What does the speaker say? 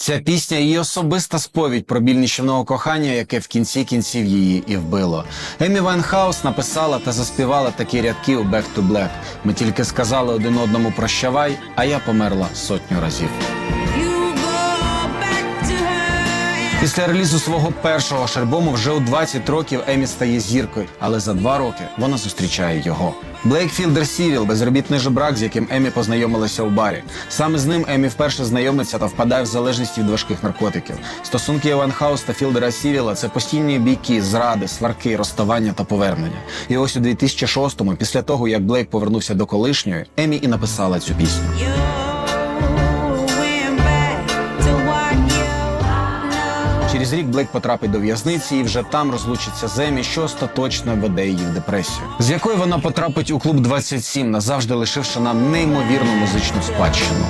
Ця пісня її особиста сповідь про біль нічного кохання, яке в кінці кінців її і вбило. Емі Вайнхаус написала та заспівала такі рядки у Back to Black. Ми тільки сказали один одному прощавай, а я померла сотню разів. Після релізу свого першого альбому вже у 20 років Емі стає зіркою, але за два роки вона зустрічає його. Блейк Філдер Сівіл, безробітний жебрак, з яким Емі познайомилася у барі. Саме з ним Емі вперше знайомиться та впадає в залежність від важких наркотиків. Стосунки Іван Хаус та Філдера Сівіла це постійні бійки, зради, сварки, розставання та повернення. І ось у 2006-му, після того як Блейк повернувся до колишньої, Емі і написала цю пісню. Через рік Блейк потрапить до в'язниці і вже там розлучиться з Емі, що остаточно веде її в депресію, з якої вона потрапить у клуб 27, назавжди лишивши нам неймовірну музичну спадщину.